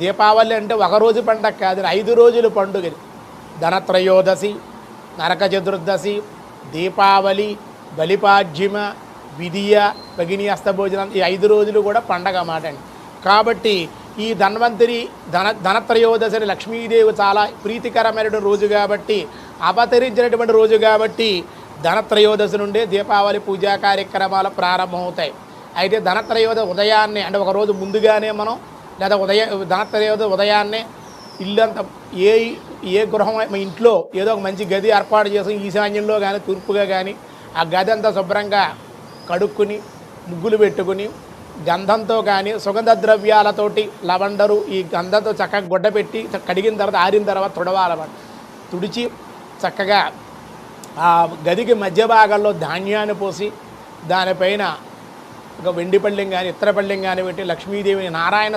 దీపావళి అంటే ఒక రోజు పండగ కాదు ఐదు రోజులు పండుగ ధనత్రయోదశి నరక చతుర్దశి దీపావళి బలిపాడ్యమ విధియ భగిని అస్తభోజనం ఈ ఐదు రోజులు కూడా పండగ మాట అండి. కాబట్టి ఈ ధన్వంతరి ధన ధనత్రయోదశిని లక్ష్మీదేవి చాలా ప్రీతికరమైన రోజు కాబట్టి అవతరించినటువంటి రోజు కాబట్టి ధనత్రయోదశి నుండే దీపావళి పూజా కార్యక్రమాలు ప్రారంభమవుతాయి. అయితే ధనత్రయోదశి ఉదయాన్నే అంటే ఒకరోజు ముందుగానే మనం లేదా ఉదయ ధనత్రయోదశి ఉదయాన్నే ఇల్లంతా ఏ ఏ గృహం మీ ఇంట్లో ఏదో ఒక మంచి గది ఏర్పాటు చేసి ఈశాన్యంలో కానీ తూర్పుగా కానీ ఆ గది అంతా శుభ్రంగా కడుక్కుని ముగ్గులు పెట్టుకుని గంధంతో కానీ సుగంధ ద్రవ్యాలతోటి లవండరు ఈ గంధంతో చక్కగా గుడ్డ పెట్టి కడిగిన తర్వాత ఆరిన తర్వాత తుడవాలన్నమాట. తుడిచి చక్కగా ఆ గదికి మధ్య భాగంలో ధాన్యాన్ని పోసి దానిపైన ఒక వెండి పళ్ళెం కానీ ఇత్తర పళ్ళెం కానీ పెట్టి లక్ష్మీదేవిని నారాయణ